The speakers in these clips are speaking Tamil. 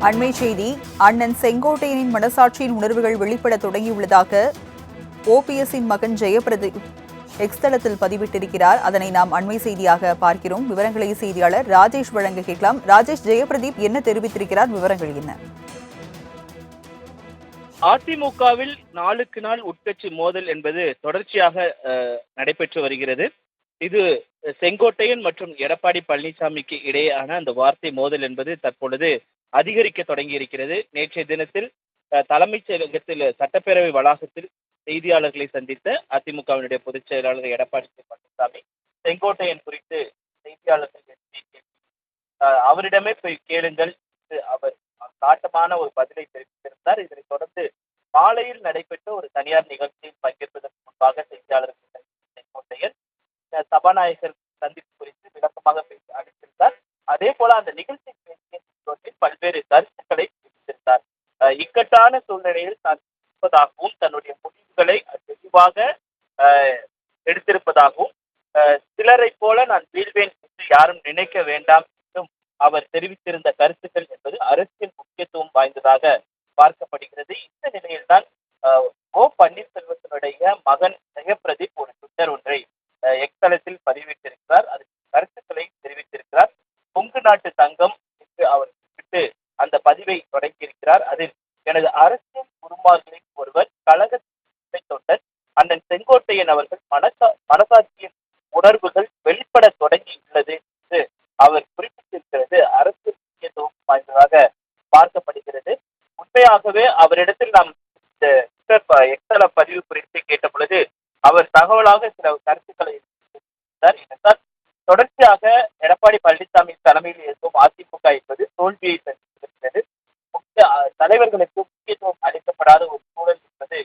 அண்மை செய்தி அண்ணன் செங்கோட்டையனின் மனசாட்சியின் உணர்வுகள் வெளிப்பட தொடங்கியுள்ளதாக ஓபிஎஸ்ஸின் மகன் ஜெயபிரதீப் எக்ஸ்தலத்தில் பதிவிட்டிருக்கிறார். அதனை நாம் அண்மை செய்தியாக பார்க்கிறோம். விவரங்களை செய்தியாளர் ராஜேஷ் வழங்க கேட்கலாம். ராஜேஷ் ஜெயபிரதீப் என்ன தெரிவித்திருக்கிறார்? விவரங்கள் என்ன? அதிமுகவில் நாளுக்கு நாள் உட்கட்சி மோதல் என்பது தொடர்ச்சியாக அஹ், நடைபெற்று வருகிறது. இது செங்கோட்டையன் மற்றும் எடப்பாடி பழனிசாமிக்கு இடையேயான அந்த வார்த்தை மோதல் என்பது தற்பொழுது அதிகரிக்க தொடங்கி இருக்கிறது நேற்றைய தினத்தில் தலைமைச் செயலகத்தில் சட்டப்பேரவை வளாகத்தில் செய்தியாளர்களை சந்தித்த அதிமுகவினுடைய பொதுச் செயலாளர் எடப்பாடி கே. பழனிசாமி செங்கோட்டையன் குறித்து செய்தியாளர்கள் அவரிடமே போய் கேளுங்கள். அவர் காட்டமான ஒரு பதிலை தெரிவித்திருந்தார். இதனைத் தொடர்ந்து மாலையில் நடைபெற்ற ஒரு தனியார் நிகழ்ச்சியில் பங்கேற்பதற்கு முன்பாக செய்தியாளர்கள் செங்கோட்டையன் சபாநாயகர் சந்திப்பு குறித்து விளக்கமாக பேசி அளித்திருந்தார் அதே போல அந்த நிகழ்ச்சி பல்வேறு கருத்துக்களை தெரிவித்திருந்தார் இக்கட்டான சூழ்நிலையில் தான் இருப்பதாகவும் தன்னுடைய முடிவுகளை தெளிவாக எடுத்திருப்பதாகவும் சிலரை சிலரைப் போல நான் வீழ்வேன் என்று யாரும் நினைக்க வேண்டாம் என்றும் அவர் தெரிவித்திருந்த கருத்துக்கள் என்பது அரசியல் முக்கியத்துவம் வாய்ந்ததாக பார்க்கப்படுகிறது. இந்த நிலையில்தான் ஓ பன்னீர்செல்வத்தினுடைய மகன் ஜெயபிரதீப் ஒரு ட்விட்டர் ஒன்றை எக்ஸலத்தில் பதிவிட்டிருக்கிறார். அதுக்கு கருத்துக்களை தெரிவித்திருக்கிறார். கொங்கு நாட்டு தங்கம் என்று அவர் குறிப்பிட்டு அந்த பதிவை தொடங்கியிருக்கிறார். அதில் எனது அரசியல் குருமார்களில் ஒருவர் கழக தொண்டர் அண்ணன் செங்கோட்டையன் அவர்கள் மனசா மனசாட்சியின் உணர்வுகள் வெளிப்பட தொடங்கி உள்ளது என்று அவர் குறிப்பிட்டிருக்கிறது. அரசியல் முக்கியத்துவம் வாய்ந்ததாக பார்க்கப்படுகிறது. உண்மையாகவே அவரிடத்தில் நாம் இந்த ட்விட்டர் ப- எக்ஸல பதிவு குறித்து கேட்ட பொழுது அவர் தகவலாக சில கருத்துக்களை தொடர்ச்சியாக எடப்பாடி பழனிசாமி தலைமையில் இருக்கும் அதிமுக தோல்வியை சந்தித்திருக்கிறது முக்கிய தலைவர்களுக்கு முக்கியத்துவம் அளிக்கப்படாத ஒரு சூழல் என்பது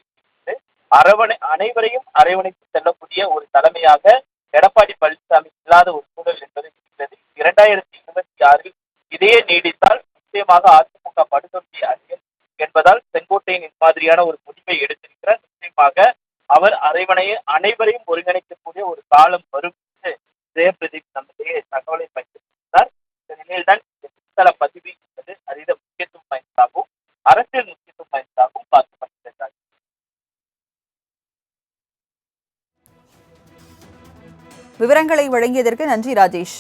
அரவணை அனைவரையும் அரவணைத்து செல்லக்கூடிய ஒரு தலைமையாக எடப்பாடி பழனிசாமி இல்லாத ஒரு சூழல் என்பது இருக்கிறது. இரண்டாயிரத்தி இருபத்தி ஆறில் இதையே நீடித்தால் நிச்சயமாக அதிமுக படுதோல்வி அடையும் என்பதால் செங்கோட்டையின் இம்மாதிரியான ஒரு முடிவை எடுத்திருக்கிறார். நிச்சயமாக அவர் அரைவணையை அனைவரையும் ஒருங்கிணைக்கக்கூடிய ஒரு காலம் வரும் என்று ஜெயபிரதீப் நம்முடைய விவரங்களை வழங்கியதற்கு நன்றி ராஜேஷ்.